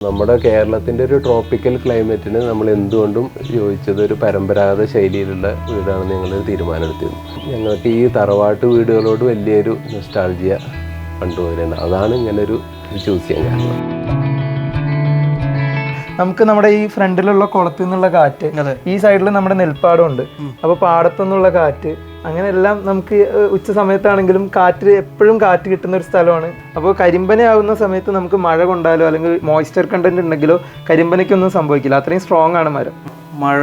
നമ്മുടെ കേരളത്തിന്റെ ഒരു ട്രോപ്പിക്കൽ ക്ലൈമറ്റിന് നമ്മൾ എന്തുകൊണ്ടും യോജിച്ചത് ഒരു പരമ്പരാഗത ശൈലിയിലുള്ള വീടാണ് ഞങ്ങൾ തീരുമാനമെടുത്തത്. ഞങ്ങൾക്ക് ഈ തറവാട്ട് വീടുകളോട് വലിയൊരു നൊസ്റ്റാൾജിയ കണ്ടുപോരുന്നത് അതാണ് ഇങ്ങനൊരു ഒരു ചൂസ് ചെയ്യാൻ കാരണം. നമുക്ക് നമ്മുടെ ഈ ഫ്രണ്ടിലുള്ള കുളത്തിൽ നിന്നുള്ള കാറ്റ് ഈ സൈഡിൽ നമ്മുടെ നെൽപ്പാടമുണ്ട് അപ്പോൾ അപ്പൊ പാടത്തു നിന്നുള്ള കാറ്റ് അങ്ങനെ എല്ലാം നമുക്ക് ഉച്ച സമയത്താണെങ്കിലും കാറ്റ് എപ്പോഴും കാറ്റ് കിട്ടുന്ന ഒരു സ്ഥലമാണ്. അപ്പോൾ കരിമ്പനയാവുന്ന സമയത്ത് നമുക്ക് മഴ കൊണ്ടാലോ അല്ലെങ്കിൽ മോയ്സ്ചർ കണ്ടന്റ് ഉണ്ടെങ്കിലോ കരിമ്പനയ്ക്കൊന്നും സംഭവിക്കില്ല. അത്രയും സ്ട്രോങ് ആണ് മരം. മഴ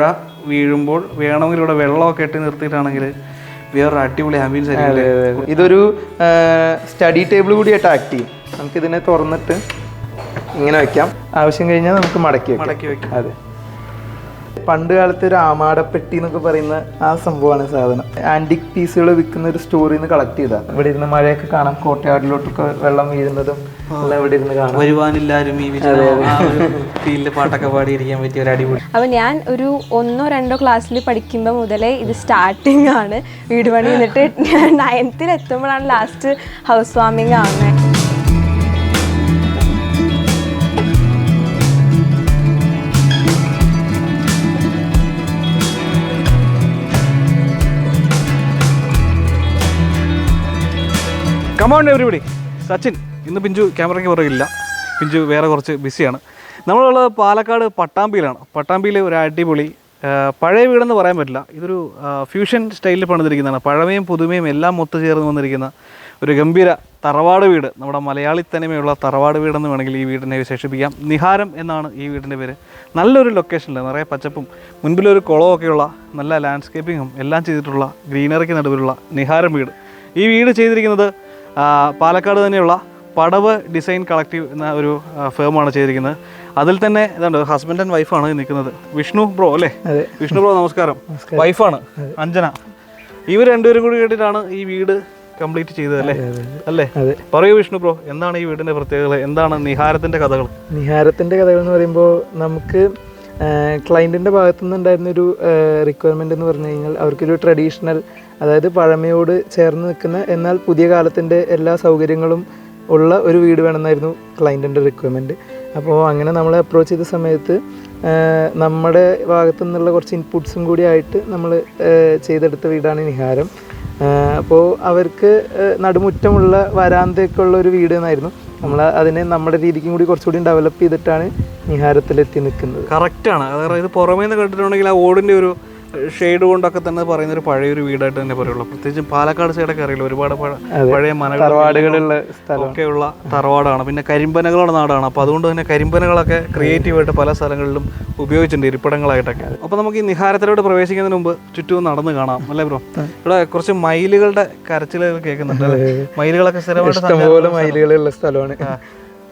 വീഴുമ്പോൾ വേണമെങ്കിൽ ഇവിടെ വെള്ളമൊക്കെ ഇട്ട് നിർത്തിയിട്ടാണെങ്കിൽ വേറൊരു അടിപൊളി ആംബിയൻസ് ആയിരിക്കും ഇതൊരു സ്റ്റഡി ടേബിൾ കൂടിയായിട്ട് ആക്ട് ചെയ്യും. നമുക്കിതിനെ തുറന്നിട്ട് ഇങ്ങനെ വയ്ക്കാം ആവശ്യം കഴിഞ്ഞാൽ നമുക്ക് മടക്കി മടക്കി വയ്ക്കാം അതെ. പണ്ട് കാലത്ത് ഒരു ആമാടപ്പെട്ടി എന്നൊക്കെ പറയുന്ന ആ സംഭവമാണ് സാധനം. ആന്റിക് പീസുകൾ വിൽക്കുന്ന ഒരു സ്റ്റോറിൽ നിന്ന് കളക്ട് ചെയ്താ. ഇവിടെ ഇരുന്ന് മഴയൊക്കെ കാണാം കോട്ടയാടിലോട്ടൊക്കെ വെള്ളം വീഴുന്നതും എല്ലാം ഇവിടെ ഇരുന്ന് കാണാം. വരുവാനില്ലാരും ഈ ഫീൽഡ് പാട്ടൊക്കെ പാടിയിരിക്കാൻ പറ്റിയ ഒരു അടിപൊളി. ഞാൻ ഒരു ഒന്നോ രണ്ടോ ക്ലാസ്സിൽ പഠിക്കുമ്പോൾ മുതലേ ഇത് സ്റ്റാർട്ടിങ് ആണ്. വീട് പണി എന്നിട്ട് ഞാൻ നയൻത്തിൽ എത്തുമ്പോഴാണ് ലാസ്റ്റ് ഹൗസ് വാമിങ് ആവുന്നത് കമോൺ എവരിബഡി സച്ചിൻ ഇന്ന് പിഞ്ചു ക്യാമറയ്ക്ക് പുറകില്ല പിഞ്ചു വേറെ കുറച്ച് ബിസിയാണ്. നമ്മളുള്ളത് പാലക്കാട് പട്ടാമ്പിയിലാണ്. പട്ടാമ്പിയിൽ ഒരു അടിപൊളി പഴയ വീടെന്ന് പറയാൻ പറ്റില്ല. ഇതൊരു ഫ്യൂഷൻ സ്റ്റൈലിൽ പണിതിരിക്കുന്നതാണ്. പഴമയും പുതുമയും എല്ലാം ഒത്തുചേർന്ന് വന്നിരിക്കുന്ന ഒരു ഗംഭീര തറവാട് വീട്. നമ്മുടെ മലയാളി തനിമയുള്ള തറവാട് വീടെന്ന് വേണമെങ്കിൽ ഈ വീടിനെ വിശേഷിപ്പിക്കാം. നിഹാരം എന്നാണ് ഈ വീടിന്റെ പേര്. നല്ലൊരു ലൊക്കേഷനിൽ നിറയെ പച്ചപ്പും മുൻപിലൊരു കുളമൊക്കെയുള്ള നല്ല ലാൻഡ്സ്കേപ്പിങ്ങും എല്ലാം ചെയ്തിട്ടുള്ള ഗ്രീനറിക്ക് നടുവിലുള്ള നിഹാരം വീട്. ഈ വീട് ചെയ്തിരിക്കുന്നത് പാലക്കാട് തന്നെയുള്ള പടവ് ഡിസൈൻ കളക്റ്റീവ് എന്ന ഒരു ഫേമാണ് ചെയ്തിരിക്കുന്നത്. അതിൽ തന്നെ ഇതുണ്ട് ഹസ്ബൻഡ് ആൻഡ് വൈഫാണ് നിൽക്കുന്നത്. വിഷ്ണു ബ്രോ അല്ലേ? വിഷ്ണു ബ്രോ നമസ്കാരം. വൈഫാണ് അഞ്ജന. ഇവർ രണ്ടുപേരും കൂടി കേട്ടിട്ടാണ് ഈ വീട് കംപ്ലീറ്റ് ചെയ്തത് അല്ലേ? അല്ലേ? പറയൂ വിഷ്ണു ബ്രോ എന്താണ് ഈ വീടിന്റെ പ്രത്യേകത? എന്താണ് നിഹാരത്തിന്റെ കഥകൾ? നിഹാരത്തിന്റെ കഥകൾ എന്ന് പറയുമ്പോൾ നമുക്ക് ക്ലയന്റിന്റെ ഭാഗത്തു നിന്നുണ്ടായിരുന്ന ഒരു റിക്വയർമെന്റ് എന്ന് പറഞ്ഞു കഴിഞ്ഞാൽ അവർക്കൊരു ട്രഡീഷണൽ അതായത് പഴമയോട് ചേർന്ന് നിൽക്കുന്ന എന്നാൽ പുതിയ കാലത്തിന്റെ എല്ലാ സൗകര്യങ്ങളും ഉള്ള ഒരു വീട് വേണമെന്നായിരുന്നു ക്ലയന്റിന്റെ റിക്വയർമെന്റ് അപ്പോൾ അങ്ങനെ നമ്മൾ അപ്രോച്ച് ചെയ്ത സമയത്ത് നമ്മുടെ ഭാഗത്തു നിന്നുള്ള കുറച്ച് ഇൻപുട്സും കൂടി ആയിട്ട് നമ്മൾ ചെയ്തെടുത്ത വീടാണ് നിഹാരം. അപ്പോൾ അവർക്ക് നടുമുറ്റമുള്ള വരാന്തയൊക്കെ ഉള്ള ഒരു വീട് എന്നായിരുന്നു. നമ്മൾ അതിനെ നമ്മുടെ രീതിക്കും കൂടി കുറച്ചുകൂടി ഡെവലപ്പ് ചെയ്തിട്ടാണ് നിഹാരത്തിലെത്തി നിൽക്കുന്നത്. കറക്റ്റാണ് അതായത് പുറമേ നിന്ന് കണ്ടിട്ടുണ്ടെങ്കിൽ ആ ഓടിന്റെ ഒരു ഷെയ്ഡ് കൊണ്ടൊക്കെ തന്നെ പറയുന്ന ഒരു പഴയൊരു വീടായിട്ട് തന്നെ പറയുള്ളൂ. പ്രത്യേകിച്ചും പാലക്കാട് സൈഡൊക്കെ അറിയില്ല? ഒരുപാട് പഴയ സ്ഥലം. ഒക്കെയുള്ള തറവാടാണ്. പിന്നെ കരിമ്പനകളുടെ നാടാണ്. അപ്പോൾ അതുകൊണ്ട് തന്നെ കരിമ്പനകളൊക്കെ ക്രിയേറ്റീവായിട്ട് പല സ്ഥലങ്ങളിലും ഉപയോഗിച്ചിട്ടുണ്ട് ഇരിപ്പിടങ്ങളായിട്ടൊക്കെ. അപ്പോൾ നമുക്ക് ഈ നിഹാരത്തിലോട്ട് പ്രവേശിക്കുന്നതിന് മുമ്പ് ചുറ്റും നടന്ന് കാണാം അല്ലേ ബ്രോ? ഇവിടെ കുറച്ച് മയിലുകളുടെ കരച്ചിലുകൾ കേൾക്കുന്നുണ്ട് മൈലുകളൊക്കെ മയിലുകളൊക്കെ സ്ഥിരമായിട്ട് ഇഷ്ടംപോലെ മയിലുകളുള്ള സ്ഥലമാണ്.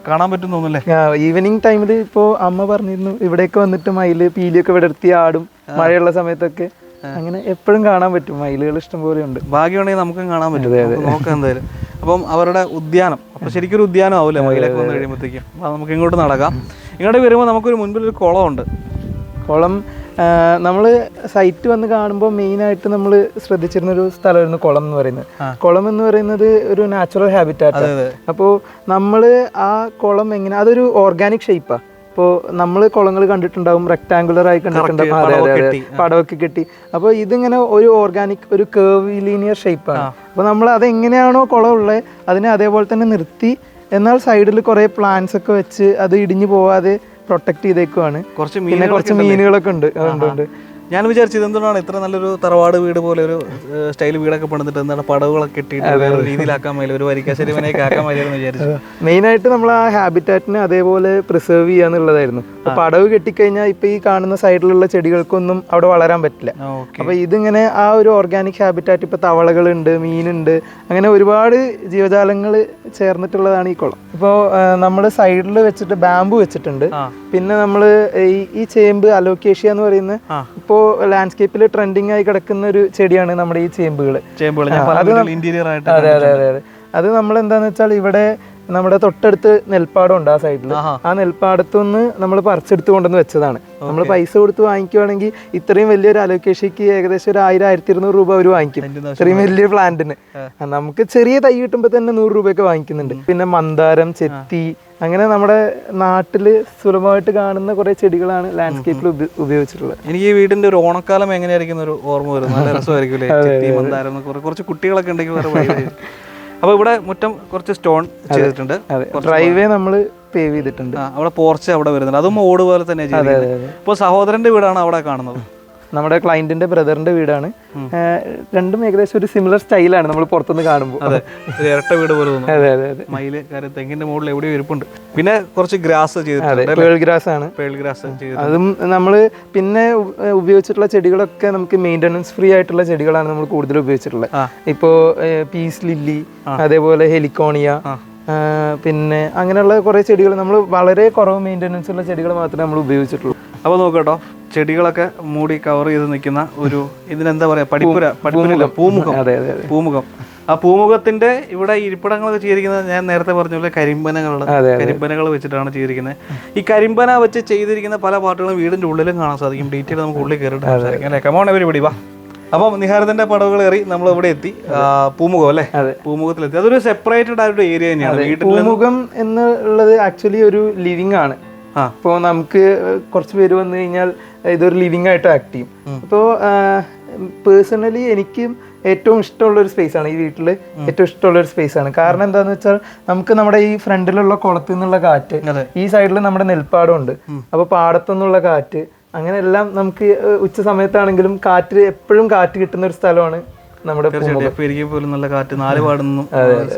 കാണാൻ പറ്റും തോന്നുന്നല്ലേ ഈവനിങ് ടൈമിൽ ഇപ്പോൾ അമ്മ പറഞ്ഞിരുന്നു ഇവിടെയൊക്കെ വന്നിട്ട് മയിൽ പീലിയൊക്കെ വിടർത്തി ആടും. മഴയുള്ള സമയത്തൊക്കെ അങ്ങനെ എപ്പോഴും കാണാൻ പറ്റും. മയിലുകൾ ഇഷ്ടംപോലെ ഉണ്ട്. ഭാഗ്യമുണ്ടെങ്കിൽ നമുക്കും കാണാൻ പറ്റും. നോക്കാം എന്തായാലും. അപ്പം അവരുടെ ഉദ്യാനം. അപ്പം ശരിക്കും ഒരു ഉദ്യാനം ആവില്ല മയിലൊക്കെ വന്ന് കഴിയുമ്പോഴത്തേക്കും. അപ്പം നമുക്ക് ഇങ്ങോട്ട് നടക്കാം. ഇങ്ങോട്ട് വരുമ്പോൾ നമുക്കൊരു മുൻപിൽ ഒരു കുളമുണ്ട്. കുളം നമ്മൾ സൈറ്റ് വന്ന് കാണുമ്പോൾ മെയിനായിട്ട് നമ്മൾ ശ്രദ്ധിച്ചിരുന്ന ഒരു സ്ഥലമായിരുന്നു കുളം എന്ന് പറയുന്നത്. കുളം എന്ന് പറയുന്നത് ഒരു നാച്ചുറൽ ഹാബിറ്റാറ്റ് അപ്പോൾ നമ്മൾ ആ കുളം എങ്ങനെ അതൊരു ഓർഗാനിക് ഷേപ്പാ ഇപ്പോൾ നമ്മൾ കുളങ്ങൾ കണ്ടിട്ടുണ്ടാവും റെക്ടാങ്കുലർ ആയി കണ്ടിട്ടുണ്ടാവും അതെ അതെ അതെ. പടമൊക്കെ കെട്ടി. അപ്പോൾ ഇതിങ്ങനെ ഒരു ഓർഗാനിക് ഒരു കേർവ് ലീനിയർ ഷേപ്പാണ് അപ്പോൾ നമ്മൾ അത് എങ്ങനെയാണോ കുളം ഉള്ളത് അതിനെ അതേപോലെ തന്നെ നിർത്തി. എന്നാൽ സൈഡിൽ കുറേ പ്ലാന്റ്സ് ഒക്കെ വെച്ച് അത് ഇടിഞ്ഞു പോവാതെ പ്രൊട്ടക്ട് ചെയ്തേക്കുവാണ്. പിന്നെ കുറച്ച് മീനുകളൊക്കെ ഉണ്ട്. ഉണ്ട്. ഞാൻ വിചാരിച്ചത് എന്തുകൊണ്ടാണ് ഇത്ര നല്ലൊരു തറവാട് വീട് പോലെ ഒരു സ്റ്റൈൽ വീടൊക്കെ പണിതിട്ട് എന്താണ് പടവുകളൊക്കെ ഇട്ടിട്ട് വേറെ രീതിയിലാക്കാൻ മേലെ ഒരു വരിക്കാശ്ശേരി മനയൊക്കെ ആക്കാൻ മതിയെന്ന് വിചാരിച്ചു. മെയിൻ ആയിട്ട് നമ്മൾ ആ ഹാബിറ്റാറ്റിനെ അതേപോലെ പ്രിസർവ് ചെയ്യാന്നുള്ളതായിരുന്നു ഇപ്പൊ പടവ് കെട്ടിക്കഴിഞ്ഞാൽ ഇപ്പൊ ഈ കാണുന്ന സൈഡിലുള്ള ചെടികൾക്കൊന്നും അവിടെ വളരാൻ പറ്റില്ല. അപ്പൊ ഇതിങ്ങനെ ആ ഒരു ഓർഗാനിക് ഹാബിറ്റാറ്റ് ഇപ്പൊ തവളകളുണ്ട് മീനുണ്ട് അങ്ങനെ ഒരുപാട് ജീവജാലങ്ങൾ ചേർന്നിട്ടുള്ളതാണ് ഈ കുളം. ഇപ്പോൾ നമ്മൾ സൈഡിൽ വെച്ചിട്ട് ബാമ്പു വെച്ചിട്ടുണ്ട്. പിന്നെ നമ്മൾ ഈ ചേമ്പ് അലോക്കേഷ്യ എന്ന് പറയുന്ന. ഇപ്പോൾ ലാൻഡ്സ്കേപ്പിൽ ട്രെൻഡിങ് ആയി കിടക്കുന്ന ഒരു ചെടിയാണ് നമ്മുടെ ഈ ചേമ്പുകൾ ചേമ്പുകൾ അതെ അതെ അതെ അത് നമ്മൾ എന്താന്ന് വെച്ചാൽ ഇവിടെ നമ്മുടെ തൊട്ടടുത്ത് നെൽപ്പാടം ഉണ്ട് ആ സൈഡിൽ. ആ നെൽപ്പാടത്തു നിന്ന് നമ്മൾ പറിച്ചെടുത്ത് കൊണ്ടുവന്ന് വെച്ചതാണ്. നമ്മൾ പൈസ കൊടുത്ത് വാങ്ങിക്കുവാണെങ്കിൽ ഇത്രയും വലിയൊരു അലോക്കേഷയ്ക്ക് ഏകദേശം ഒരു ആയിരം ആയിരത്തി ഇരുന്നൂറ് രൂപ അവർ വാങ്ങിക്കും ഇത്രയും വലിയ പ്ലാന്റിന് നമുക്ക് ചെറിയ തൈ കിട്ടുമ്പോൾ തന്നെ നൂറ് രൂപയൊക്കെ വാങ്ങിക്കുന്നുണ്ട്. പിന്നെ മന്ദാരം ചെത്തി അങ്ങനെ നമ്മുടെ നാട്ടിൽ സുലഭമായിട്ട് കാണുന്ന കുറെ ചെടികളാണ് ലാൻഡ്സ്കേപ്പിൽ ഉപയോഗിച്ചിട്ടുള്ളത്. എനിക്ക് ഈ വീടിന്റെ ഒരു ഓണക്കാലം എങ്ങനെയായിരിക്കും ഒരു ഓർമ്മ വരും നല്ല രസമായിരിക്കും കുറച്ച് കുട്ടികളൊക്കെ ഉണ്ടെങ്കിൽ വേറെ വഴിയായിരിക്കും അപ്പൊ ഇവിടെ മുറ്റം കുറച്ച് സ്റ്റോൺ ചെയ്തിട്ടുണ്ട്. ഡ്രൈവേ നമ്മൾ പേവ് ചെയ്തിട്ടുണ്ട്. അവിടെ പോർച്ച് അവിടെ വരുന്നുണ്ട്. അതും ഓട് പോലെ തന്നെ ചെയ്തിട്ടുണ്ട് ഇപ്പോൾ സഹോദരന്റെ വീടാണ് അവിടെ കാണുന്നത്. നമ്മുടെ ക്ലയന്റിന്റെ ബ്രദറിന്റെ വീടാണ്. രണ്ടും ഏകദേശം ഒരു സിമിലർ സ്റ്റൈലാണ് നമ്മൾ പുറത്തുനിന്ന് കാണുമ്പോൾ. അതെ ഇരട്ട വീട് പോലെ അതെ അതെ അതെ. മയിൽ തെങ്ങിന്റെ മുകളിൽ എവിടെയോ ഇരിപ്പുണ്ട്. പിന്നെ കുറച്ച് ഗ്രാസ് അതെ പേൾ ഗ്രാസ് ആണ്. പേൾ ഗ്രാസ് അതും നമ്മൾ പിന്നെ ഉപയോഗിച്ചിട്ടുള്ള ചെടികളൊക്കെ നമുക്ക് മെയിന്റനൻസ് ഫ്രീ ആയിട്ടുള്ള ചെടികളാണ് നമ്മൾ കൂടുതൽ ഉപയോഗിച്ചിട്ടുള്ളത്. ഇപ്പോ പീസ് ലില്ലി അതേപോലെ ഹെലിക്കോണിയ പിന്നെ അങ്ങനെയുള്ള കുറെ ചെടികൾ നമ്മൾ വളരെ കുറവ് മെയിന്റനൻസ് ഉള്ള ചെടികൾ മാത്രമേ നമ്മൾ ഉപയോഗിച്ചിട്ടുള്ളൂ. അപ്പോൾ നോക്കട്ടോ ചെടികളൊക്കെ മൂടി കവർ ചെയ്ത് നിൽക്കുന്ന ഒരു ഇതിനെന്താ പറയാ പഠിപ്പുര പഠിപ്പുരല്ല പൂമുഖം. അതെ അതെ പൂമുഖം. ആ പൂമുഖത്തിന്റെ ഇവിടെ ഇരിപ്പിടങ്ങളൊക്കെ ചെയ്തിരിക്കുന്നത് ഞാൻ നേരത്തെ പറഞ്ഞ പോലെ കരിമ്പനകളുടെ കരിമ്പനകൾ വെച്ചിട്ടാണ് ചെയ്തിരിക്കുന്നത്. ഈ കരിമ്പന വെച്ച് ചെയ്തിരിക്കുന്ന പല പാട്ടുകളും വീടിന്റെ ഉള്ളിലും കാണാൻ സാധിക്കും. ഡീറ്റെയിൽ നമുക്ക് ഉള്ളിൽ കയറിയിട്ട് സംസാരിക്കാം. അല്ലേ? കമോൺ വാ. അപ്പം നിഹാരത്തിന്റെ പടവുകൾ കയറി നമ്മൾ ഇവിടെ എത്തി. പൂമുഖം അല്ലേ. പൂമുഖത്തിലെത്തി. അതൊരു സെപ്പറേറ്റഡ് ആയിട്ട് ഏരിയ തന്നെയാണ്. പൂമുഖം എന്നുള്ളത് ആക്ച്വലി ഒരു ലിവിംഗ് ആണ്. ആ. അപ്പോൾ നമുക്ക് കുറച്ച് പേര് വന്നു കഴിഞ്ഞാൽ ഇതൊരു ലിവിങ് ആയിട്ട് ആക്ട് ചെയ്യും. അപ്പോൾ പേഴ്സണലി എനിക്കും ഏറ്റവും ഇഷ്ടമുള്ള ഒരു സ്പേസ് ആണ് ഈ വീട്ടിൽ ഏറ്റവും ഇഷ്ടമുള്ള ഒരു സ്പേസ് ആണ്. കാരണം എന്താന്ന് വെച്ചാൽ നമുക്ക് നമ്മുടെ ഈ ഫ്രണ്ടിലുള്ള കുളത്തിൽ നിന്നുള്ള കാറ്റ് ഈ സൈഡിൽ നമ്മുടെ നെൽപ്പാടം ഉണ്ട് അപ്പോൾ പാടത്തു നിന്നുള്ള കാറ്റ് അങ്ങനെ എല്ലാം നമുക്ക് ഉച്ച സമയത്താണെങ്കിലും കാറ്റ് എപ്പോഴും കാറ്റ് കിട്ടുന്ന ഒരു സ്ഥലമാണ് നമ്മുടെ പോലും നല്ല കാറ്റ് നാല് പാടുന്നു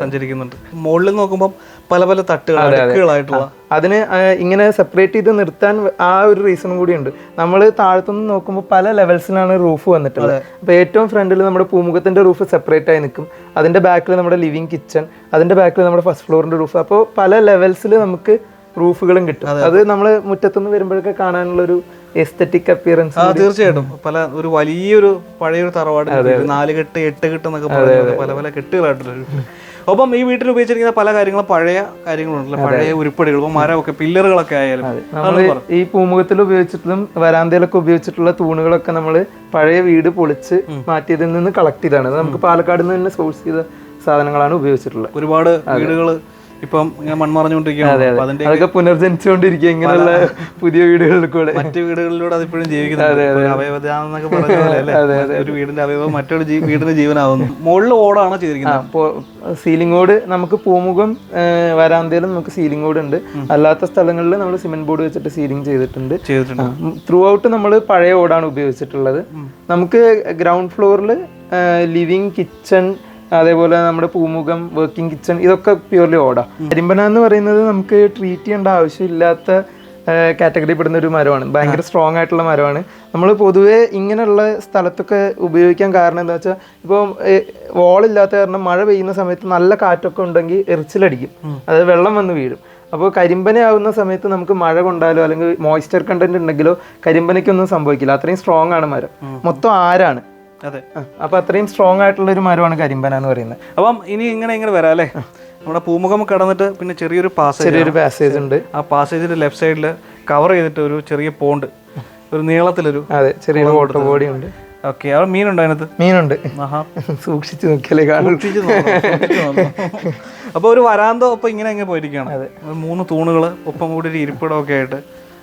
സഞ്ചരിക്കുന്നുണ്ട്. മുകളിൽ നോക്കുമ്പോൾ പല പല തട്ടുകളായിട്ടുള്ള അതിന് ഇങ്ങനെ സെപ്പറേറ്റ് ചെയ്ത് നിർത്താൻ ആ ഒരു റീസണും കൂടിയുണ്ട്. നമ്മൾ താഴത്തുനിന്ന് നോക്കുമ്പോൾ പല ലെവൽസിലാണ് റൂഫ് വന്നിട്ടുള്ളത്. അപ്പോൾ ഏറ്റവും ഫ്രണ്ടിൽ നമ്മുടെ പൂമുഖത്തിന്റെ റൂഫ് സെപ്പറേറ്റ് ആയി നിൽക്കും. അതിന്റെ ബാക്കിൽ നമ്മുടെ ലിവിങ് കിച്ചൺ അതിന്റെ ബാക്കിൽ നമ്മുടെ ഫസ്റ്റ് ഫ്ലോറിന്റെ റൂഫ് അപ്പോൾ പല ലെവൽസിൽ നമുക്ക് റൂഫുകളും കിട്ടും. അത് നമ്മൾ മുറ്റത്തുനിന്ന് വരുമ്പോഴൊക്കെ കാണാനുള്ള ഒരു എസ്തറ്റിക് അപ്പിയറൻസ് തീർച്ചയായിട്ടും. പല ഒരു വലിയൊരു പഴയൊരു തറവാട് നാല് കെട്ട് എട്ട് കെട്ട് എന്നൊക്കെ പറയുന്നത് പല പല കെട്ടുകളായിട്ടുള്ള. ഒപ്പം ഈ വീട്ടിൽ ഉപയോഗിച്ചിരിക്കുന്ന പല കാര്യങ്ങളും പഴയ കാര്യങ്ങളുണ്ടല്ലോ. പഴയ ഉരുപ്പടികൾ ഇപ്പൊ മരമൊക്കെ പില്ലറുകളൊക്കെ ആയാലും. ഈ പൂമുഖത്തിൽ ഉപയോഗിച്ചിട്ടും വരാന്തയിലൊക്കെ ഉപയോഗിച്ചിട്ടുള്ള തൂണുകളൊക്കെ നമ്മൾ പഴയ വീട് പൊളിച്ച് മാറ്റിയതിൽ നിന്ന് കളക്ട് ചെയ്താണ് നമുക്ക് പാലക്കാട് നിന്ന് തന്നെ സോഴ്സ് ചെയ്ത സാധനങ്ങളാണ് ഉപയോഗിച്ചിട്ടുള്ളത്. ഒരുപാട് വീടുകൾ ഇപ്പം ഇങ്ങനെ മൺമറഞ്ഞുകൊണ്ടിരിക്കുകയാണ് അതിന്റെ അതൊക്കെ പുനർജനിച്ചുകൊണ്ടിരിക്കുക ഇങ്ങനെയുള്ള പുതിയ വീടുകളിൽ കൂടെ. മറ്റു വീടുകളിലൂടെ അതിപ്പോഴും ജീവിക്കുന്നുണ്ട്. ഒരു അവയവദാനം എന്നൊക്കെ പറഞ്ഞ ഒരു വീടിന്റെ അവയവം മറ്റൊരു വീടിന്റെ ജീവനാവുന്നു. മുകളിൽ ഓടാണ് ചെയ്തിരിക്കുന്നത്? സീലിംഗ് ഓട് നമുക്ക് പൂമുഖം വരാന്തയിലും നമുക്ക് സീലിംഗ് ഓട് ഉണ്ട് അല്ലാത്ത സ്ഥലങ്ങളിൽ നമ്മൾ സിമെന്റ് ബോർഡ് വെച്ചിട്ട് സീലിംഗ് ചെയ്തിട്ടുണ്ട്. ചെയ്തിട്ടുണ്ട്. ത്രൂ ഔട്ട് നമ്മൾ പഴയ ഓടാണ് ഉപയോഗിച്ചിട്ടുള്ളത്. നമുക്ക് ഗ്രൗണ്ട് ഫ്ലോറിൽ ലിവിങ് കിച്ചൺ അതേപോലെ നമ്മുടെ പൂമുഖം വർക്കിംഗ് കിച്ചൺ ഇതൊക്കെ പ്യൂർലി ഓട. കരിമ്പന എന്ന് പറയുന്നത് നമുക്ക് ട്രീറ്റ് ചെയ്യേണ്ട ആവശ്യമില്ലാത്ത കാറ്റഗറി പെടുന്ന ഒരു മരമാണ്. ഭയങ്കര സ്ട്രോങ് ആയിട്ടുള്ള മരമാണ്. നമ്മൾ പൊതുവേ ഇങ്ങനെയുള്ള സ്ഥലത്തൊക്കെ ഉപയോഗിക്കാൻ കാരണം എന്താ വെച്ചാൽ ഇപ്പോൾ വോളില്ലാത്ത കാരണം മഴ പെയ്യുന്ന സമയത്ത് നല്ല കാറ്റൊക്കെ ഉണ്ടെങ്കിൽ എറിച്ചിലടിക്കും. അതായത് വെള്ളം വന്ന് വീഴും. അപ്പോൾ കരിമ്പനയാവുന്ന സമയത്ത് നമുക്ക് മഴ കൊണ്ടാലോ അല്ലെങ്കിൽ മോയ്സ്ചർ കണ്ടന്റ് ഉണ്ടെങ്കിലോ കരിമ്പനയ്ക്കൊന്നും സംഭവിക്കില്ല. അത്രയും സ്ട്രോങ് ആണ് മരം. മൊത്തം ആരാണ്? അതെ. അപ്പോൾ അപ്പൊ അത്രയും സ്ട്രോങ് ആയിട്ടുള്ള ഒരു മരമാണ് കരിമ്പന എന്ന് പറയുന്നത്. അപ്പം ഇനി ഇങ്ങനെ ഇങ്ങനെ വരാം അല്ലേ? നമ്മുടെ പൂമുഖം കടന്നിട്ട് പിന്നെ ചെറിയൊരു പാസേജ് ചെറിയൊരു പാസേജ് ഉണ്ട്. ആ പാസേജിന്റെ ലെഫ്റ്റ് സൈഡിൽ കവർ ചെയ്തിട്ട് ഒരു ചെറിയ പോണ്ട് ഒരു നീളത്തിലൊരു അതെ ചെറിയൊരു വാട്ടർ ബോഡി ഉണ്ട്. ഓക്കെ അവിടെ മീനുണ്ടോ അതിനകത്ത്? മീനുണ്ട്. സൂക്ഷിച്ചു നോക്കിയാലേ കാണും. സൂക്ഷിച്ച് നോക്കണം, സൂക്ഷിച്ച് അപ്പൊ ഒരു വരാന്തോ ഒപ്പം ഇങ്ങനെ അങ്ങ് പോയിരിക്കുകയാണ്. അതെ. മൂന്ന് തൂണുകൾ ഒപ്പം കൂടി ഒരു ഇരിപ്പിടമൊക്കെ ആയിട്ട്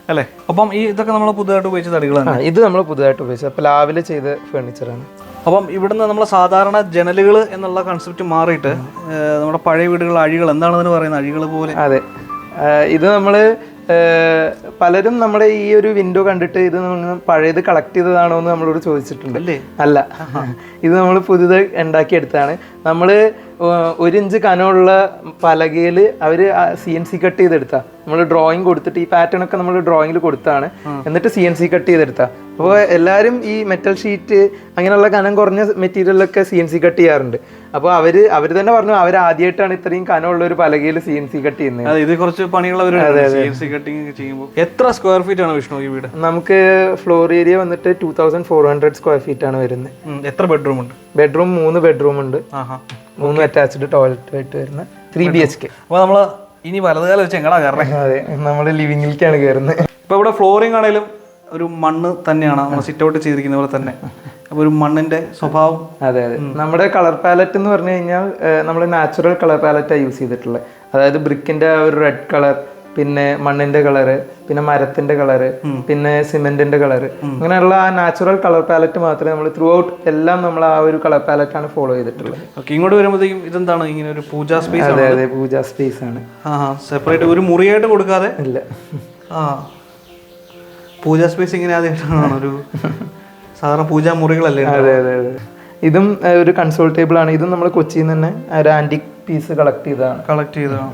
അല്ലേ? അപ്പം ഈ ഇതൊക്കെ നമ്മൾ പുതുതായിട്ട് ഉപയോഗിച്ച തടികളാണ് ഇത് നമ്മൾ പുതുതായിട്ട് ഉപയോഗിച്ചത്. അപ്പൊ ലാവിലെ ചെയ്ത ഫർണിച്ചറാണ് അപ്പം ഇവിടുന്ന് നമ്മൾ സാധാരണ ജനലുകൾ എന്നുള്ള കൺസെപ്റ്റ് മാറിയിട്ട് നമ്മുടെ പഴയ വീടുകളിലെ അഴികൾ എന്താണെന്ന് പറയുന്നത് അഴികൾ പോലെ. അതെ. ഇത് നമ്മൾ പലരും നമ്മുടെ ഈ ഒരു വിൻഡോ കണ്ടിട്ട് ഇത് നമ്മൾ പഴയത് കളക്ട് ചെയ്തതാണോ എന്ന് നമ്മളോട് ചോദിച്ചിട്ടുണ്ട്. അല്ലേ? അല്ല. ഇത് നമ്മൾ പുതുതായി ഉണ്ടാക്കിയെടുത്താണ് നമ്മൾ ഒരു ഇഞ്ച് കനമുള്ള പലകയിൽ അവർ സി എൻ സി കട്ട് ചെയ്തെടുത്താ. നമ്മൾ ഡ്രോയിങ് കൊടുത്തിട്ട് ഈ പാറ്റേൺ ഒക്കെ നമ്മൾ ഡ്രോയിങ്ങിൽ കൊടുത്താണ്. എന്നിട്ട് സി എൻ സി കട്ട് ചെയ്തെടുത്താ. അപ്പോൾ എല്ലാവരും ഈ മെറ്റൽ ഷീറ്റ് അങ്ങനെയുള്ള കനം കുറഞ്ഞ മെറ്റീരിയലൊക്കെ സി എൻ സി കട്ട് ചെയ്യാറുണ്ട്. അപ്പോൾ അവർ അവർ തന്നെ പറഞ്ഞു അവർ ആദ്യമായിട്ടാണ് ഇത്രയും കനമുള്ള ഒരു പലകയിൽ സി എൻ സി കട്ട് ചെയ്യുന്നത്. ഇത് കുറച്ച് സി ചെയ്യുമ്പോൾ എത്ര സ്ക്വയർ ഫീറ്റ് ആണ് വിഷ്ണു ഈ വീട്? നമുക്ക് ഫ്ലോർ ഏരിയ വന്നിട്ട് two thousand four hundred square feet ആണ് വരുന്നത്. എത്ര ബെഡ്റൂം ഉണ്ട്? ബെഡ്റൂം മൂന്ന് ബെഡ്റൂം ഉണ്ട്. ആഹാ. മൂന്ന് അറ്റാച്ച്ഡ് ടോയ്ലറ്റ് ആയിട്ട് വരുന്ന ത്രീ ബി എച്ച് കെ അപ്പോൾ നമ്മൾ ഇനി വലതുകാലം വെച്ച് എങ്ങടാ കയറേ അതെ നമ്മുടെ ലിവിങ്ങിലേക്കാണ് കയറുന്നത് ഇപ്പോൾ ഇവിടെ ഫ്ലോറിംഗ് ആണെങ്കിലും ഒരു മണ്ണ് തന്നെയാണ് നമ്മൾ സിറ്റ് ഔട്ട് ചെയ്തിരിക്കുന്ന പോലെ തന്നെ. അപ്പോൾ ഒരു മണ്ണിന്റെ സ്വഭാവം. അതെ അതെ. നമ്മുടെ കളർ പാലറ്റ് എന്ന് പറഞ്ഞു കഴിഞ്ഞാൽ നമ്മൾ നാച്ചുറൽ കളർ പാലറ്റാണ് യൂസ് ചെയ്തിട്ടുള്ളത്. അതായത് ബ്രിക്കിന്റെ ഒരു റെഡ് കളർ പിന്നെ മണ്ണിന്റെ കളറ് പിന്നെ മരത്തിന്റെ കളർ പിന്നെ സിമെന്റിന്റെ കളറ് അങ്ങനെയുള്ള ആ നാച്ചുറൽ കളർ പാലറ്റ് മാത്രമേ നമ്മൾ ത്രൂ ഔട്ട് എല്ലാം നമ്മൾ ആ ഒരു കളർ പാലറ്റ് ആണ് ഫോളോ ചെയ്തിട്ടുള്ളത്. ഇങ്ങോട്ട് വരുമ്പോഴത്തേക്കും ഇതെന്താണ്? ഇങ്ങനെ ഒരു പൂജാ സ്പേസ് അതെ അതെ പൂജാ സ്പേസ് ആണ്. സെപ്പറേറ്റ് ഒരു മുറിയായിട്ട് കൊടുക്കാതെ? ഇല്ല. ആ. പൂജാ സ്പേസ് ഇങ്ങനെ ആദ്യമായിട്ടാണ്? ഒരു സാധാരണ പൂജാ മുറികളല്ലേ? അതെ അതെ അതെ. ഇതും ഒരു കൺസോൾ ടേബിൾ ആണ്. ഇതും നമ്മൾ കൊച്ചിയിൽ നിന്ന് തന്നെ ഒരു ആന്റിക് പീസ് കളക്ട് ചെയ്തതാണ്. കളക്ട് ചെയ്തതാണ്.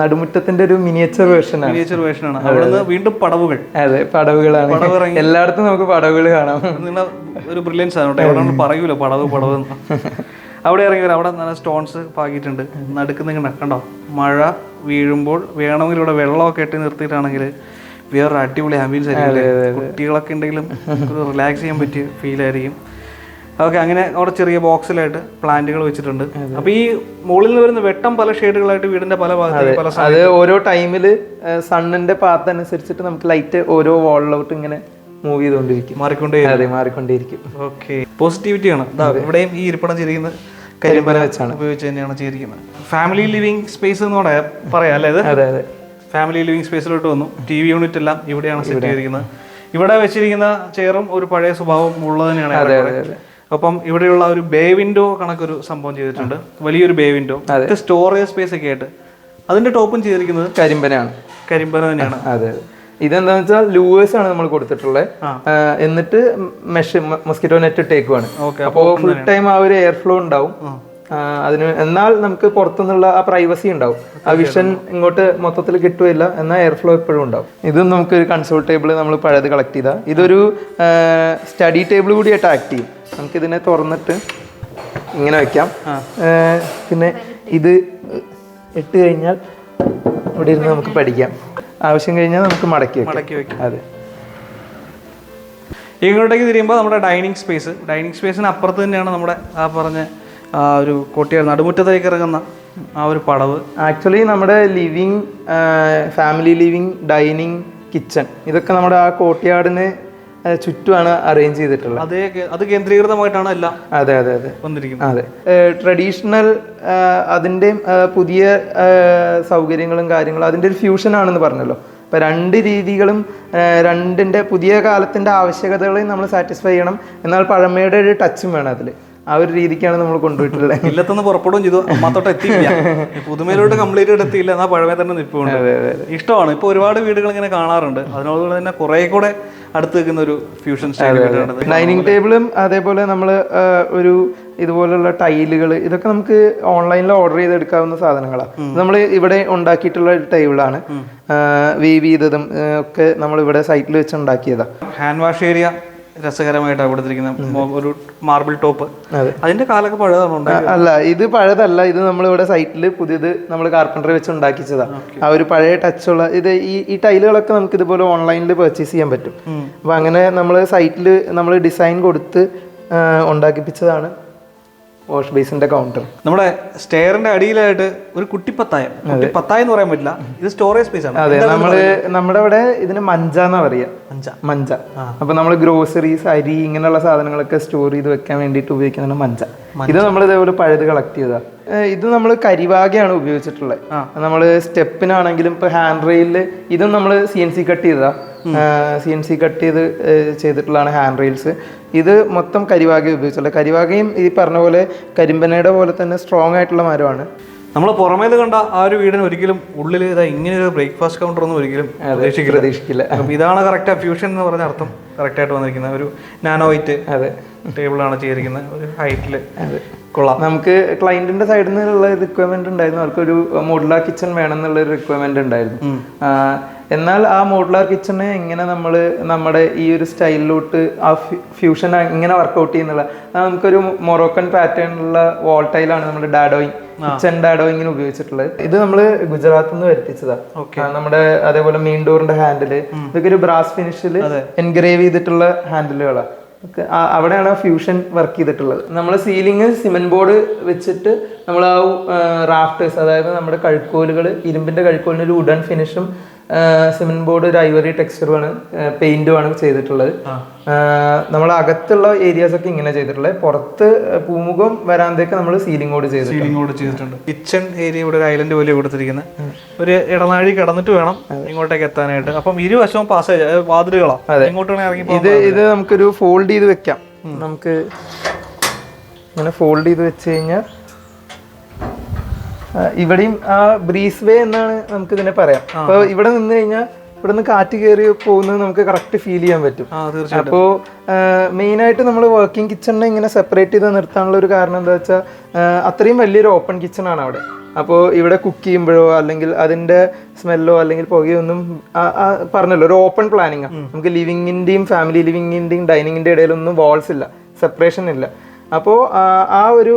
നടുമുറ്റത്തിന്റെ ഒരു മിനിയേച്ചർ വേർഷൻ ആണ്. മിനിയേച്ചർ വേർഷനാണ് അവിടുന്ന് വീണ്ടും പടവുകൾ. അതെ പടവുകളാണ്. എല്ലായിടത്തും നമുക്ക് പടവുകൾ കാണാം. ഒരു ബ്രില്യൻസ് ആണ് കേട്ടോ. എവിടെ പറയൂല പടവ് പടവ് അവിടെ ഇറങ്ങി വരാം. അവിടെ നല്ല സ്റ്റോൺസ് പാകിയിട്ടുണ്ട്. നടുക്കുന്ന നടക്കണ്ടോ കണ്ടോ മഴ വീഴുമ്പോൾ വേണമെങ്കിൽ ഇവിടെ വെള്ളമൊക്കെ ഇട്ട് നിർത്തിയിട്ടാണെങ്കിൽ വേറൊരു അടിപൊളി ആംബിയൻസ് ആയിരിക്കും കുട്ടികളൊക്കെ ഉണ്ടെങ്കിലും റിലാക്സ് ചെയ്യാൻ പറ്റിയ ഫീൽ ആയിരിക്കും. ഓക്കെ അങ്ങനെ അവിടെ ചെറിയ ബോക്സിലായിട്ട് പ്ലാന്റുകൾ വെച്ചിട്ടുണ്ട്. അപ്പൊ ഈ മുകളിൽ നിന്ന് വരുന്ന വെട്ടം പല ഷെയ്ഡുകളായിട്ട് വീടിന്റെ പല ഭാഗത്ത് അത്. ഓരോ ടൈമിൽ സണ്ണിന്റെ പാത്ത് അനുസരിച്ചിട്ട് നമുക്ക് ലൈറ്റ് ഓരോ വാളിലോട്ട് ഇങ്ങനെ മൂവ് ചെയ്തുകൊണ്ടിരിക്കും. മാറിക്കൊണ്ടേ അതെ മാറിക്കൊണ്ടേയിരിക്കും. ഓക്കെ. പോസിറ്റിവിറ്റി ആണ്. ദാ ഇവിടെയും ഈ ഇരിപ്പിടം ചെയ്തിരിക്കുന്നത് കരിമ്പല വെച്ചാണ്. ഉപയോഗിച്ച് തന്നെയാണ് ചെയ്തിരിക്കുന്നത്. ഫാമിലി ലിവിംഗ് സ്പേസ് എന്ന് പറയാ പറയാം അല്ലേ അതെ അതെ. ഫാമിലി ലിവിംഗ് സ്പേസിലോട്ട് വന്നു. ടി വി യൂണിറ്റ് എല്ലാം ഇവിടെയാണ് സെറ്റ് ചെയ്തിരിക്കുന്നത്. ഇവിടെ വെച്ചിരിക്കുന്ന ചെയറും ഒരു പഴയ സ്വഭാവം ഉള്ളത് തന്നെയാണ്. അപ്പം ഇവിടെയുള്ള ഒരു ബേ വിൻഡോ കണക്കൊരു സംഭവം ചെയ്തിട്ടുണ്ട്. വലിയൊരു ബേ വിൻഡോ സ്റ്റോറേജ് സ്പേസ് ഒക്കെ ആയിട്ട്. അതിന്റെ ടോപ്പും ചെയ്തിരിക്കുന്നത് കരിമ്പനാണ്. കരിമ്പന തന്നെയാണ്. അതെ ഇതെന്താന്ന് വെച്ചാൽ ലൂവേഴ്സ് ആണ് നമ്മൾ കൊടുത്തിട്ടുള്ളത് എന്നിട്ട് മെഷ് മൊസ്കിറ്റോ നെറ്റ് Okay, അപ്പോൾ ഫുൾ ടൈം ആ ഒരു എയർ ഫ്ലോ ഉണ്ടാവും അതിന് എന്നാൽ നമുക്ക് പുറത്തുനിന്നുള്ള ആ പ്രൈവസി ഉണ്ടാവും. ആ വിഷൻ ഇങ്ങോട്ട് മൊത്തത്തിൽ കിട്ടുകയില്ല എന്നാൽ എയർ ഫ്ലോ എപ്പോഴും ഉണ്ടാവും. ഇതും നമുക്ക് ഒരു കൺസോൾ ടേബിൾ നമ്മൾ പഴയത് കളക്ട് ചെയ്താൽ ഇതൊരു സ്റ്റഡി ടേബിൾ കൂടിയായിട്ട് ആക്ട് ചെയ്യും. നമുക്ക് ഇതിനെ തുറന്നിട്ട് ഇങ്ങനെ വെക്കാം. പിന്നെ ഇത് ഇട്ട് കഴിഞ്ഞാൽ ഇവിടെ ഇരുന്ന് നമുക്ക് പഠിക്കാം. ആവശ്യം കഴിഞ്ഞാൽ നമുക്ക് മടക്കി വെക്കാം. മടക്കി വെക്കാം. അതെ. ഇങ്ങോട്ടേക്ക് തിരിയുമ്പോൾ നമ്മുടെ ഡൈനിങ് സ്പേസ് ഡൈനിങ് സ്പേസിന് അപ്പുറത്ത് തന്നെയാണ് നമ്മുടെ ആ പറഞ്ഞ ആ ഒരു കോട്ടിയാർ നടുമുറ്റത്തേക്ക് ഇറങ്ങുന്ന ആ ഒരു പടവ്. ആക്ച്വലി നമ്മുടെ living family living dining kitchen ഇതൊക്കെ നമ്മുടെ ആ കോട്ടിയാടിന് ചുറ്റുമാണ് അറേഞ്ച് ചെയ്തിട്ടുള്ളത്. അതേ അത് കേന്ദ്രീകൃതമായിട്ടാണ് എല്ലാം അതെ അതെ അതെ. വന്നിരിക്കുന്നത്. അതെ. ട്രഡീഷണൽ അതിന്റെ പുതിയ സൗകര്യങ്ങളും കാര്യങ്ങളും അതിന്റെ ഒരു ഫ്യൂഷൻ ആണെന്ന് പറഞ്ഞല്ലോ. അപ്പം രണ്ട് രീതികളും രണ്ടിന്റെ രണ്ടിന്റെ പുതിയ കാലത്തിന്റെ ആവശ്യകതകളെയും നമ്മൾ സാറ്റിസ്ഫൈ ചെയ്യണം. എന്നാൽ പഴമയുടെ ഒരു ടച്ചും വേണം അതിൽ ആ ഒരു രീതിക്കാണ് നമ്മൾ കൊണ്ടുപോയിട്ടുള്ളത്. ഇല്ലത്തുനിന്ന് പുറപ്പെടുകയും ചെയ്തു. അമ്മത്തോട്ട് എത്തിയില്ല. പുതുമയിലോട്ട് കംപ്ലീറ്റ് ആയിട്ട് എത്തിയില്ല. എന്നാൽ പഴമേ തന്നെ നിൽപ്പുണ്ട്. ഇഷ്ടമാണ്. ഇപ്പോൾ ഒരുപാട് വീടുകൾ ഇങ്ങനെ കാണാറുണ്ട്. അതിനോട് തന്നെ കുറെ കൂടെ അടുത്ത് നിൽക്കുന്ന ഒരു ഫ്യൂഷൻ സ്റ്റൈൽ ഡൈനിങ് ടേബിളും അതേപോലെ നമ്മൾ ഒരു ഇതുപോലുള്ള ടൈലുകൾ ഇതൊക്കെ നമുക്ക് ഓൺലൈനിൽ ഓർഡർ ചെയ്തെടുക്കാവുന്ന സാധനങ്ങളാണ് നമ്മൾ ഇവിടെ ഉണ്ടാക്കിയിട്ടുള്ള ടേബിളാണ് വേവ് ചെയ്തതും ഒക്കെ നമ്മൾ ഇവിടെ സൈറ്റിൽ വെച്ച് ഉണ്ടാക്കിയതാണ് ഹാൻഡ് വാഷ് ഏരിയ രസകരമായിട്ടാണ് കൊടുത്തിരിക്കുന്ന ഒരു മാർബിൾ ടോപ്പ് അതെ. അതിന്റെ കാലൊക്കെ പഴയതാണ് അല്ല ഇത് പഴയതല്ല. ഇത് നമ്മൾ ഇവിടെ സൈറ്റിൽ പുതിയത് നമ്മൾ കാർപ്പന്ററി വെച്ച് ഉണ്ടാക്കിച്ചതാ ആ ഒരു പഴയ ടച്ചുള്ള ഇത് ഈ ഈ ടൈലുകളൊക്കെ നമുക്ക് ഇതുപോലെ ഓൺലൈനിൽ പർച്ചേസ് ചെയ്യാൻ പറ്റും. അപ്പൊ അങ്ങനെ നമ്മൾ സൈറ്റിൽ നമ്മൾ ഡിസൈൻ കൊടുത്ത് ഉണ്ടാക്കിപ്പിച്ചതാണ്. വാഷ് ബേസിന്റെ കൗണ്ടർ നമ്മുടെ സ്റ്റെയറിന്റെ അടിയിലായിട്ട് ഒരു കുട്ടിപ്പത്തായം. പത്തായം എന്ന് പറയാൻ പറ്റില്ല. ഇത് സ്റ്റോറേജ് സ്പേസ് ആണ്. അതെ നമ്മൾ നമ്മുടെ ഇവിടെ ഇതിന് മഞ്ച എന്നാ പറയാ. മഞ്ച. മഞ്ച. അപ്പൊ നമ്മൾ ഗ്രോസറീസ് അരി ഇങ്ങനെയുള്ള സാധനങ്ങളൊക്കെ സ്റ്റോർ ചെയ്ത് വെക്കാൻ വേണ്ടിയിട്ട് ഉപയോഗിക്കുന്നതാണ് മഞ്ച. ഇത് നമ്മൾ ഇതേപോലെ പഴുത് കളക്ട് ചെയ്തതാ ഏഹ് ഇത് നമ്മൾ കരിവാകയാണ് ഉപയോഗിച്ചിട്ടുള്ളത്. നമ്മൾ സ്റ്റെപ്പിനാണെങ്കിലും ഇപ്പൊ ഹാൻഡ് റെയിലിൽ ഇതും നമ്മൾ സി എൻ സി കട്ട് ചെയ്തതാ സി എൻ സി കട്ട് ചെയ്ത് ചെയ്തിട്ടുള്ളതാണ് ഹാൻഡ് റെയിൽസ് ഇത് മൊത്തം കരിവാക ഉപയോഗിച്ചുള്ളത് കരിവാകയും ഈ പറഞ്ഞ പോലെ കരിമ്പനയുടെ പോലെ തന്നെ സ്ട്രോങ് ആയിട്ടുള്ള മരമാണ്. നമ്മൾ പുറമേത് കണ്ട ആ ഒരു വീടിന് ഒരിക്കലും ഉള്ളിൽ ഇതാ ഇങ്ങനെ ഒരു ബ്രേക്ക്ഫാസ്റ്റ് കൗണ്ടർ ഒന്നും ഒരിക്കലും പ്രതീക്ഷിക്കില്ല. പ്രതീക്ഷിക്കില്ല. അപ്പം ഇതാണ് കറക്റ്റ് ഫ്യൂഷൻ എന്ന് പറഞ്ഞ അർത്ഥം. കറക്റ്റായിട്ട് വന്നിരിക്കുന്നത് ഒരു നാനോ വൈറ്റ് അതെ. ടേബിളാണ് ചെയ്തിരിക്കുന്നത് ഒരു ഹൈറ്റിൽ അതെ. കൊള്ളാം. നമുക്ക് ക്ലയന്റിന്റെ സൈഡിൽ നിന്നുള്ള റിക്വയർമെന്റ് ഉണ്ടായിരുന്നു. അവർക്കൊരു മോഡുലാർ കിച്ചൺ വേണം എന്നുള്ള ഒരു റിക്വയർമെന്റ് ഉണ്ടായിരുന്നു. എന്നാൽ ആ മോഡുലാർ കിച്ചണെ എങ്ങനെ നമ്മൾ നമ്മുടെ ഈ ഒരു സ്റ്റൈലിലോട്ട് ആ ഫ്യൂഷൻ എങ്ങനെ വർക്കൗട്ട് ചെയ്യുന്നുള്ള നമുക്കൊരു മൊറോക്കൻ പാറ്റേണിലുള്ള വാൾ ടൈലാണ് നമ്മൾ ഡാഡോയിങ് കിച്ചൺ ഡാഡോയിങ്ങിന് ഉപയോഗിച്ചിട്ടുള്ളത്. ഇത് നമ്മൾ ഗുജറാത്തിൽ നിന്ന് വരുത്തിച്ചതാണ് നമ്മുടെ അതേപോലെ മെയിൻ ഡോറിന്റെ ഹാൻഡിൽ ഇതൊക്കെ ഒരു ബ്രാസ് ഫിനിഷിൽ എൻഗ്രേവ് ചെയ്തിട്ടുള്ള ഹാൻഡിലുകളാണ് അവിടെയാണ് ആ ഫ്യൂഷൻ വർക്ക് ചെയ്തിട്ടുള്ളത്. നമ്മൾ സീലിംഗ് സിമെന്റ് ബോർഡ് വെച്ചിട്ട് നമ്മൾ ആ റാഫ്റ്റേഴ്സ് അതായത് നമ്മുടെ കഴുക്കോലുകൾ ഇരുമ്പിന്റെ കഴുക്കോലിന് ഒരു വുഡൻ ഫിനിഷും സിമെന്റ് ബോർഡ് ഒരു ഐവറി ടെക്സ്ചറുമാണ് പെയിന്റുമാണ് ചെയ്തിട്ടുള്ളത്. നമ്മൾ അകത്തുള്ള ഏരിയാസ് ഒക്കെ ഇങ്ങനെ ചെയ്തിട്ടുള്ളത്. പുറത്ത് പൂമുഖം വരാന്തൊക്കെ നമ്മൾ സീലിംഗ് ബോർഡ് ചെയ്തിട്ടുണ്ട്. സീലിംഗ് ചെയ്തിട്ടുണ്ട്. കിച്ചൺ ഏരിയ ഇവിടെ ഒരു ഐലൻഡ് പോലെ കൊടുത്തിരിക്കുന്നത് ഒരു ഇടനാഴി കടന്നിട്ട് വേണം ഇങ്ങോട്ടേക്ക് എത്താനായിട്ട്. അപ്പം ഇരുവശവും പാസേജ് വാതിലുകളാ. ഇങ്ങോട്ട് ഇറങ്ങി ഇത് ഇത് നമുക്കൊരു ഫോൾഡ് ചെയ്ത് വെക്കാം. നമുക്ക് ഇങ്ങനെ ഫോൾഡ് ചെയ്ത് വെച്ച് കഴിഞ്ഞാൽ ഇവിടെയും ആ ബ്രീസ് വേ എന്നാണ് നമുക്ക് ഇതിനെ പറയാം. അപ്പൊ ഇവിടെ നിന്ന് കഴിഞ്ഞാൽ ഇവിടെ നിന്ന് കാറ്റ് കയറി പോകുന്നത് നമുക്ക് കറക്റ്റ് ഫീൽ ചെയ്യാൻ പറ്റും. അപ്പോ അപ്പോൾ മെയിൻ ആയിട്ട് നമ്മൾ വർക്കിംഗ് കിച്ചണിനെ ഇങ്ങനെ സെപ്പറേറ്റ് ചെയ്ത് നിർത്താനുള്ള ഒരു കാരണം എന്താ വെച്ചാൽ അത്രയും വലിയൊരു ഓപ്പൺ കിച്ചൺ ആണ് അവിടെ. അപ്പോൾ ഇവിടെ കുക്ക് ചെയ്യുമ്പോഴോ അല്ലെങ്കിൽ അതിന്റെ സ്മെല്ലോ അല്ലെങ്കിൽ പുകയോ ഒന്നും പറഞ്ഞല്ലോ ഒരു ഓപ്പൺ പ്ലാനിങ് നമുക്ക് ലിവിങ്ങിന്റെയും ഫാമിലി ലിവിങ്ങിന്റെയും ഡൈനിങ്ങിന്റെ ഇടയിലൊന്നും വാൾസ് ഇല്ല. സെപ്പറേഷൻ ഇല്ല. അപ്പോൾ ആ ഒരു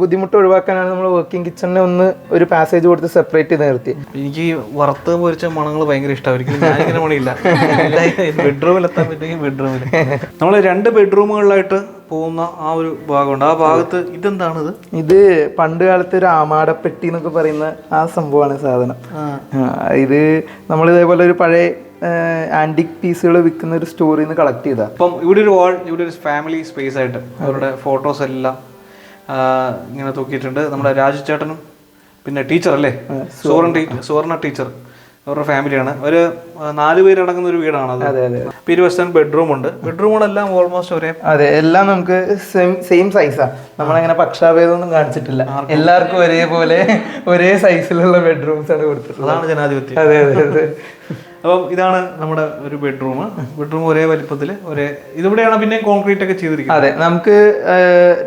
ബുദ്ധിമുട്ട് ഒഴിവാക്കാനാണ് നമ്മൾ വർക്കിംഗ് കിച്ചണിനെ ഒന്ന് ഒരു പാസേജ് കൊടുത്ത് സെപ്പറേറ്റ് ചെയ്ത് നിർത്തി. എനിക്ക് വറുത്ത് പൊരിച്ച മണങ്ങൾ ഭയങ്കര ഇഷ്ടമായിരിക്കും ഞാനിങ്ങനെ മണിയില്ല ബെഡ്റൂമിൽ എത്താൻ പറ്റുമെങ്കിൽ ബെഡ്റൂമിൽ നമ്മൾ രണ്ട് ബെഡ്റൂമുകളിലായിട്ട് പോകുന്ന ആ ഒരു ഭാഗമുണ്ട്. ആ ഭാഗത്ത് ഇതെന്താണ് ഇത്? പണ്ട് കാലത്ത് ഒരു ആമാടപ്പെട്ടി എന്നൊക്കെ പറയുന്ന ആ സംഭവമാണ് സാധനം. ഇത് നമ്മൾ ഇതേപോലെ ഒരു പഴയ ആന്റിക് പീസുകൾ വിൽക്കുന്ന ഒരു സ്റ്റോറിൽ നിന്ന് കളക്ട് ചെയ്താ. അപ്പം ഇവിടെ ഒരു വാൾ ഇവിടെ ഒരു ഫാമിലി സ്പേസ് ആയിട്ട് അവരുടെ ഫോട്ടോസ് എല്ലാം ഇങ്ങനെ തൂക്കിയിട്ടുണ്ട്. നമ്മുടെ രാജു ചേട്ടനും പിന്നെ ടീച്ചർ അല്ലേ? സുവർണ ടീച്ചർ സുവർണ ടീച്ചർ അവരുടെ ഫാമിലിയാണ് ഒരു നാല് പേരടങ്ങുന്ന ഒരു വീടാണ് അത്. ഇരുവശം ബെഡ്റൂം ഉണ്ട്. ബെഡ്റൂമുകളെല്ലാം ഓൾമോസ്റ്റ് ഒരേ അതെ എല്ലാം നമുക്ക് സെയിം സൈസാ നമ്മളങ്ങനെ പക്ഷാഭേദമൊന്നും കാണിച്ചിട്ടില്ല. എല്ലാവർക്കും ഒരേപോലെ ഒരേ സൈസിലുള്ള ബെഡ്റൂംസ് ആണ് കൊടുത്തിട്ടുള്ളത്. അതാണ് ജനാധിപത്യം. അതെ അതെ അതെ. അപ്പം ഇതാണ് നമ്മുടെ ഒരു ബെഡ്റൂം ബെഡ്റൂം ഒരേ വലിപ്പത്തിൽ ഒരേ ഇതിവിടെയാണ് പിന്നെ കോൺക്രീറ്റ് ഒക്കെ ചെയ്തിരിക്കുന്നത്. അതെ നമുക്ക്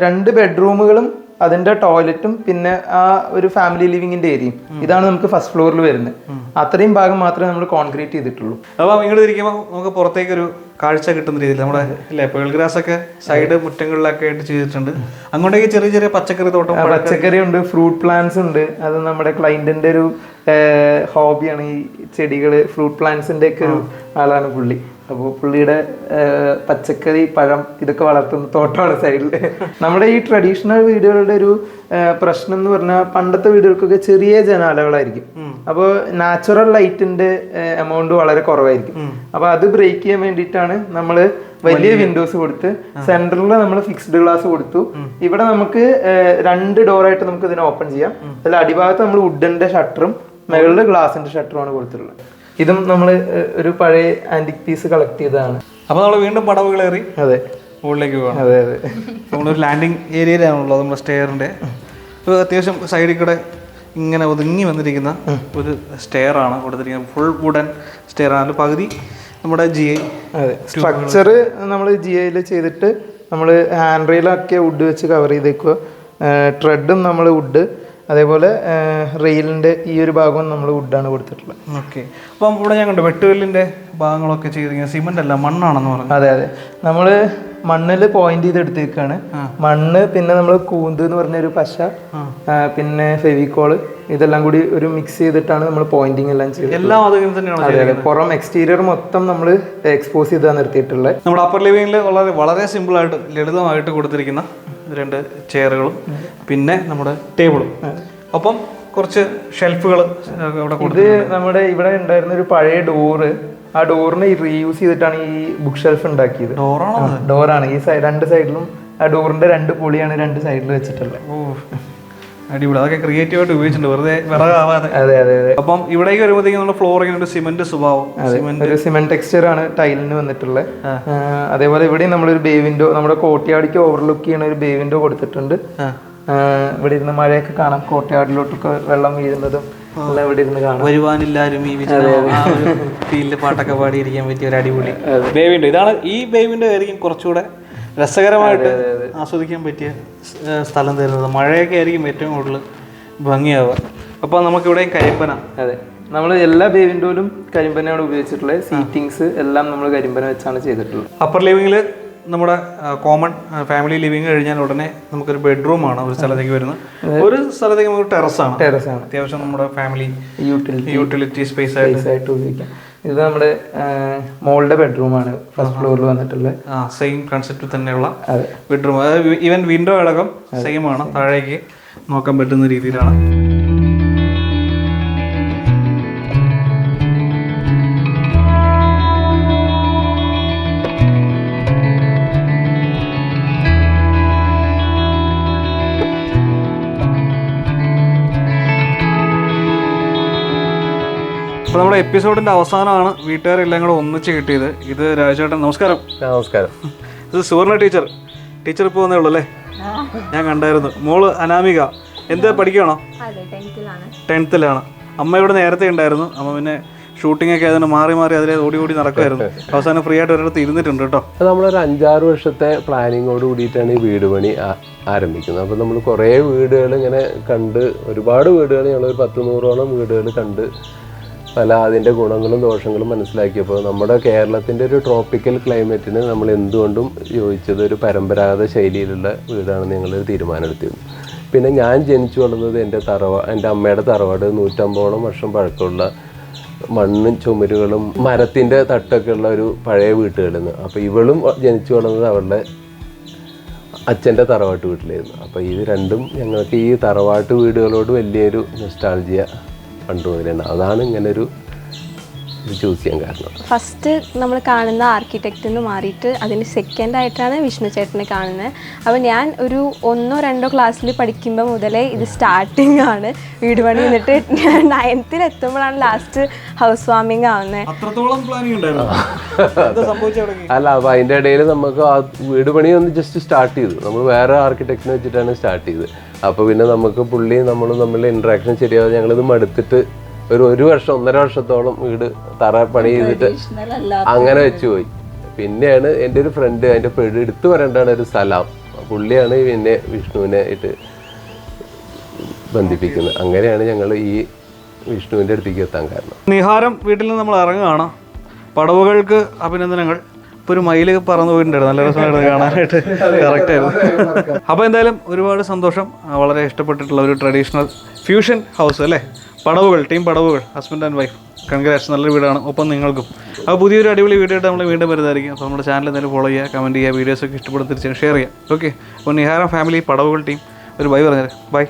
രണ്ട് ബെഡ്റൂമുകളും അതിന്റെ ടോയ്ലറ്റും പിന്നെ ആ ഒരു ഫാമിലി ലിവിങ്ങിന്റെ ഏരിയയും. ഇതാണ് നമുക്ക് ഫസ്റ്റ് ഫ്ലോറിൽ വരുന്നത്. അത്രയും ഭാഗം മാത്രമേ നമ്മൾ കോൺക്രീറ്റ് ചെയ്തിട്ടുള്ളൂ. അപ്പോൾ ഇങ്ങോട്ട് ഇരിക്കുമ്പോൾ നമുക്ക് പുറത്തേക്ക് ഒരു കാഴ്ച കിട്ടുന്ന രീതിയിൽ നമ്മുടെ ലേപ്പകൾ പേൾ ഗ്രാസ് ഒക്കെ സൈഡ് മുറ്റങ്ങളിലൊക്കെ ആയിട്ട് ചെയ്തിട്ടുണ്ട്. അങ്ങോട്ടേക്ക് ചെറിയ ചെറിയ പച്ചക്കറി തോട്ടം പച്ചക്കറി ഉണ്ട് ഫ്രൂട്ട് പ്ലാന്റ്സ് ഉണ്ട്. അത് നമ്മുടെ ക്ലൈന്റിന്റെ ഒരു ഹോബിയാണ് ഈ ചെടികൾ ഫ്രൂട്ട് പ്ലാന്റ്സിന്റെ ഒക്കെ ഒരു ആളാണ് പുള്ളി. അപ്പോൾ പുള്ളിയുടെ പച്ചക്കറി പഴം ഇതൊക്കെ വളർത്തുന്ന തോട്ടമാണ് സൈഡിൽ നമ്മുടെ ഈ ട്രഡീഷണൽ വീടുകളുടെ ഒരു പ്രശ്നം എന്ന് പറഞ്ഞാൽ പണ്ടത്തെ വീടുകൾക്കൊക്കെ ചെറിയ ജനാലകളായിരിക്കും. അപ്പോൾ നാച്ചുറൽ ലൈറ്റിന്റെ എമൗണ്ട് വളരെ കുറവായിരിക്കും. അപ്പോൾ അത് ബ്രേക്ക് ചെയ്യാൻ വേണ്ടിയിട്ടാണ് നമ്മൾ വലിയ വിൻഡോസ് കൊടുത്ത് സെന്ററിൽ നമ്മൾ ഫിക്സ്ഡ് ഗ്ലാസ് കൊടുത്തു. ഇവിടെ നമുക്ക് രണ്ട് ഡോറായിട്ട് നമുക്ക് ഇതിനെ ഓപ്പൺ ചെയ്യാം. അതിൽ അടിഭാഗത്ത് നമ്മൾ വുഡിന്റെ ഷട്ടറും മുകളിൽ ഗ്ലാസിന്റെ ഷട്ടറുമാണ് കൊടുത്തിട്ടുള്ളത്. ഇതും നമ്മൾ ഒരു പഴയ ആന്റിക് പീസ് കളക്ട് ചെയ്തതാണ്. അപ്പോൾ നമ്മൾ വീണ്ടും പടവ് കയറി അതെ. മുകളിലേക്ക് പോകണം അതെ അതെ. നമ്മളൊരു ലാൻഡിങ് ഏരിയയിലാണുള്ളത് നമ്മുടെ സ്റ്റെയറിന്റെ ഇപ്പോൾ അത്യാവശ്യം സൈഡിൽ കൂടെ ഇങ്ങനെ ഒതുങ്ങി വന്നിരിക്കുന്ന ഒരു സ്റ്റെയർ ആണ്. കൊടുത്തിരിക്കുന്നത് ഫുൾ വുഡൻ സ്റ്റെയർ ആണ്. അതിൽ പകുതി നമ്മുടെ ജി ഐ അതെ. സ്ട്രക്ചർ നമ്മൾ ജി ഐയിൽ ചെയ്തിട്ട് നമ്മൾ ഹാൻഡ് റെയിലൊക്കെ വുഡ് വെച്ച് കവർ ചെയ്തേക്കുക ട്രെഡും നമ്മൾ വുഡ് അതേപോലെ റെയിലിന്റെ ഈ ഒരു ഭാഗവും നമ്മൾ വുഡാണ് കൊടുത്തിട്ടുള്ളത്. ഓക്കെ. അപ്പം ഇവിടെ ഞാൻ കണ്ടു വെട്ടുകല്ലിന്റെ ഭാഗങ്ങളൊക്കെ ചെയ്തിരിക്കുന്നത് സിമെന്റ് അല്ല മണ്ണാണെന്ന് പറഞ്ഞു. അതെ അതെ. നമ്മൾ മണ്ണിൽ പോയിന്റ് ചെയ്ത് എടുത്തേക്കാണ് മണ്ണ് പിന്നെ നമ്മൾ കൂന്ത് എന്ന് പറഞ്ഞ ഒരു പശ പിന്നെ ഫെവിക്കോൾ ഇതെല്ലാം കൂടി ഒരു മിക്സ് ചെയ്തിട്ടാണ് നമ്മൾ പോയിന്റിങ് എല്ലാം ചെയ്തത്. എല്ലാം അത് തന്നെയാണ് അതെ അതെ. പുറം എക്സ്റ്റീരിയർ മൊത്തം നമ്മൾ എക്സ്പോസ് ചെയ്താണ് നിർത്തിയിട്ടുള്ളത്. നമ്മുടെ അപ്പർ ലിവിങ്ങിൽ വളരെ വളരെ സിമ്പിളായിട്ട് ലളിതമായിട്ട് കൊടുത്തിരിക്കുന്ന രണ്ട് ചെയറുകളും പിന്നെ നമ്മുടെ ടേബിളും. ഒപ്പം കുറച്ച് ഷെൽഫുകൾ ഇത് നമ്മുടെ ഇവിടെ ഉണ്ടായിരുന്ന ഒരു പഴയ ഡോറ് ആ ഡോറിനെ റീയൂസ് ചെയ്തിട്ടാണ് ഈ ബുക്ക് ഷെൽഫ് ഉണ്ടാക്കിയത്. ഡോറാണ് ഡോറാണ് ഈ സൈഡ് രണ്ട് സൈഡിലും ആ ഡോറിന്റെ രണ്ട് പൊളിയാണ് രണ്ട് സൈഡിൽ വെച്ചിട്ടുള്ളത്. ഓ. അടിപൊളി. അതൊക്കെ ക്രിയേറ്റീവായിട്ട് ഉപയോഗിച്ചിട്ടുണ്ട്. വെറുതെ വിറകാവാതെ. അതെ അതെ അതെ. അപ്പം ഇവിടേക്ക് വരുമ്പോഴത്തേക്കും നമ്മുടെ ഫ്ലോറിങ്ങിന് ഒരു സിമെന്റ് സ്വഭാവം. സിമെന്റ് ഒരു സിമെന്റ് ടെക്സ്ചർ ആണ് ടൈലിന് വന്നിട്ടുള്ളത് അതേപോലെ ഇവിടെയും നമ്മളൊരു ബേ വിൻഡോ നമ്മുടെ കോട്ടയാടിക്ക് ഓവർലുക്ക് ചെയ്യുന്ന ഒരു ബേ വിൻഡോ കൊടുത്തിട്ടുണ്ട്. ഇവിടെ ഇരുന്ന് മഴയൊക്കെ കാണാം. കോട്ടയാടിലോട്ടൊക്കെ വെള്ളം വീഴുന്നതും എല്ലാം ഇവിടെ ഇരുന്ന് കാണാം. വരുവാനില്ലാരും ഈ ഫീൽഡ് പാട്ടൊക്കെ പാടിയിരിക്കാൻ പറ്റിയ ഒരു അടിപൊളി ബേവിൻഡോ ഇതാണ് ഈ ബേവിൻഡോ ആയിരിക്കും കുറച്ചുകൂടെ രസകരമായിട്ട് ആസ്വദിക്കാൻ പറ്റിയ സ്ഥലം തരുന്നത്. മഴയൊക്കെ ആയിരിക്കും ഏറ്റവും കൂടുതൽ ഭംഗിയാവുക. അപ്പോൾ നമുക്കിവിടെ കരിപ്പന അതെ. നമ്മൾ എല്ലാ ബേവിൻഡോയിലും കരിമ്പനയാണ് ഉപയോഗിച്ചിട്ടുള്ളത്. സീറ്റിങ്സ് എല്ലാം നമ്മൾ കരിമ്പന വെച്ചാണ് ചെയ്തിട്ടുള്ളത്. അപ്പർ ലിവിങ്ങിൽ നമ്മുടെ കോമൺ ഫാമിലി ലിവിങ് കഴിഞ്ഞാൽ ഉടനെ നമുക്കൊരു ബെഡ്റൂമാണ് ഒരു സ്ഥലത്തേക്ക് വരുന്നത്. ഒരു സ്ഥലത്തേക്ക് നമുക്ക് ടെറസാണ് ടെറസ് ആണ്. അത്യാവശ്യം നമ്മുടെ ഫാമിലി യൂട്ടിലിറ്റി യൂട്ടിലിറ്റി സ്പേസ് ആയിട്ട് ഉപയോഗിക്കാം. ഇത് നമ്മുടെ മോളുടെ ബെഡ്റൂമാണ് ഫസ്റ്റ് ഫ്ലോറിൽ വന്നിട്ടുള്ളത് ആ സെയിം കൺസെപ്റ്റ് തന്നെയുള്ള ബെഡ്റൂം അതായത് ഈവൻ വിൻഡോ അടക്കം സെയിം ആണ്. താഴേക്ക് നോക്കാൻ പറ്റുന്ന രീതിയിലാണ്. അപ്പോൾ നമ്മുടെ എപ്പിസോഡിന്റെ അവസാനമാണ് വീട്ടുകാരെല്ലാം കൂടെ ഒന്നിച്ച് കിട്ടിയത്. ഇത് രാജേട്ടൻ നമസ്കാരം. നമസ്കാരം. ഇത് സുവർണ ടീച്ചർ. ടീച്ചർ ഇപ്പോൾ വന്നേ ഉള്ളൂ അല്ലേ? ഞാൻ കണ്ടായിരുന്നു. മോൾ അനാമിക. എന്താ പഠിക്കുകയാണോ അതെ ടെൻത്തിലാണ്. അമ്മ ഇവിടെ നേരത്തെ ഉണ്ടായിരുന്നു. അമ്മ പിന്നെ ഷൂട്ടിംഗ് ഒക്കെ അതിന് മാറി മാറി അതിലെ ഓടി ഓടി നടക്കുമായിരുന്നു. അവസാനം ഫ്രീ ആയിട്ട് ഒരിടത്ത് ഇരുന്നിട്ടുണ്ട് കേട്ടോ. അത് നമ്മളൊരു അഞ്ചാറ് വർഷത്തെ പ്ലാനിങ്ങോട് കൂടിയിട്ടാണ് ഈ വീട് പണി ആരംഭിക്കുന്നത്. അപ്പോൾ നമ്മൾ കുറേ വീടുകൾ ഇങ്ങനെ കണ്ട് ഒരുപാട് വീടുകൾ ഞങ്ങളൊരു പത്ത് നൂറോളം വീടുകൾ കണ്ട് പല അതിന്റെ ഗുണങ്ങളും ദോഷങ്ങളും മനസ്സിലാക്കിയപ്പോൾ നമ്മുടെ കേരളത്തിന്റെ ഒരു ട്രോപ്പിക്കൽ ക്ലൈമറ്റിന് നമ്മൾ എന്തുകൊണ്ടും യോജിച്ചത് ഒരു പരമ്പരാഗത ശൈലിയിലുള്ള വീടാണെന്ന് ഞങ്ങളൊരു തീരുമാനമെടുത്തിരുന്നു പിന്നെ ഞാൻ ജനിച്ചു വളർന്നത് എന്റെ തറവാ എന്റെ അമ്മയുടെ തറവാട് നൂറ്റമ്പതോളം വർഷം പഴക്കമുള്ള മണ്ണും ചുമരുകളും മരത്തിന്റെ തട്ടൊക്കെ ഉള്ള ഒരു പഴയ വീട്ടുകളിൽ നിന്ന് അപ്പോൾ ഇവളും ജനിച്ചു വളർന്നത് അവളുടെ അച്ഛന്റെ തറവാട്ട് വീട്ടിലായിരുന്നു. അപ്പോൾ ഇത് രണ്ടും ഞങ്ങൾക്ക് ഈ തറവാട്ട് വീടുകളോട് വലിയൊരു നൊസ്റ്റാൾജിയ പണ്ട് അതിനെ അതാണ് ഇങ്ങനെ ഒരു ചൂസ് ചെയ്യാൻ കാരണം. ഫസ്റ്റ് നമ്മൾ കാണുന്ന ആർക്കിടെക്റ്റ് എന്ന് മാറിയിട്ട് അതിന് സെക്കൻഡ് ആയിട്ടാണ് വിഷ്ണു ചേട്ടനെ കാണുന്നത് അപ്പോൾ ഞാൻ ഒരു ഒന്നോ രണ്ടോ ക്ലാസ്സിൽ പഠിക്കുമ്പോൾ മുതലേ ഇത് സ്റ്റാർട്ടിംഗ് ആണ്. വീട് പണി എന്നിട്ട് ഞാൻ നയൻത്തിൽ എത്തുമ്പോഴാണ് ലാസ്റ്റ് ഹൗസ് വാമിംഗ് ആവുന്നത് അത്രത്തോളം പ്ലാനിങ് ഉണ്ടായിരുന്നു? എന്താ സംഭവിച്ചു തുടങ്ങി അല്ല അപ്പോൾ അതിന്റെ ഇടയിൽ നമുക്ക് ആ വീട് പണി ഒന്ന് ജസ്റ്റ് സ്റ്റാർട്ട് ചെയ്തു. നമ്മൾ വേറെ ആർക്കിടെക്റ്റിനെ വെച്ചിട്ടാണ് സ്റ്റാർട്ട് ചെയ്തത്. അപ്പോൾ പിന്നെ നമുക്ക് പുള്ളി നമ്മളും തമ്മിലുള്ള ഇൻട്രാക്ഷൻ ശരിയാവും ഞങ്ങളിത് മടുത്തിട്ട് ഒരു ഒരു വർഷം ഒന്നര വർഷത്തോളം വീട് തറ പണി ചെയ്തിട്ട് അങ്ങനെ വെച്ച് പോയി പിന്നെയാണ് എന്റെ ഒരു ഫ്രണ്ട് അതിന്റെ പെട് എടുത്തു പറയേണ്ടതാണ് ഒരു സലാം പുള്ളിയാണ് പിന്നെ വിഷ്ണുവിനെ ആയിട്ട് ബന്ധിപ്പിക്കുന്നത്. അങ്ങനെയാണ് ഞങ്ങൾ ഈ വിഷ്ണുവിന്റെ അടുത്തേക്ക് എത്താൻ കാരണം. നിഹാരം വീട്ടിൽ നിന്ന് നമ്മൾ ഇറങ്ങുകയാണ്. പടവുകൾക്ക് അഭിനന്ദനങ്ങൾ. ഇപ്പോൾ ഒരു മയിൽ പറന്നു പോയിട്ടുണ്ടായിരുന്നു. നല്ല രസമായിരുന്നു കാണാനായിട്ട്. കറക്റ്റ് ആയിരുന്നു. അപ്പോൾ എന്തായാലും ഒരുപാട് സന്തോഷം. വളരെ ഇഷ്ടപ്പെട്ടിട്ടുള്ള ഒരു ട്രഡീഷണൽ ഫ്യൂഷൻ ഹൗസ് അല്ലേ? പടവുകൾ ടീം പടവുകൾ ഹസ്ബൻഡ് ആൻഡ് വൈഫ് കൺഗ്രാറ്റ്സ് നല്ലൊരു വീടാണ്. ഒപ്പം നിങ്ങൾക്കും. അപ്പോൾ പുതിയൊരു അടിപൊളി വീഡിയോ ആയിട്ട് നമ്മൾ വീണ്ടും വരുന്നതായിരിക്കും. അപ്പോൾ നമ്മുടെ ചാനൽ എന്തായാലും ഫോളോ ചെയ്യുക കമന്റ് ചെയ്യുക വീഡിയോസൊക്കെ ഇഷ്ടപ്പെടുന്ന തീർച്ചയായും ഷെയർ ചെയ്യുക. ഓക്കെ അപ്പോൾ നിഹാര ഫാമിലി പടവുകൾ ടീം ഒരു ബൈ പറഞ്ഞേരെ ബൈ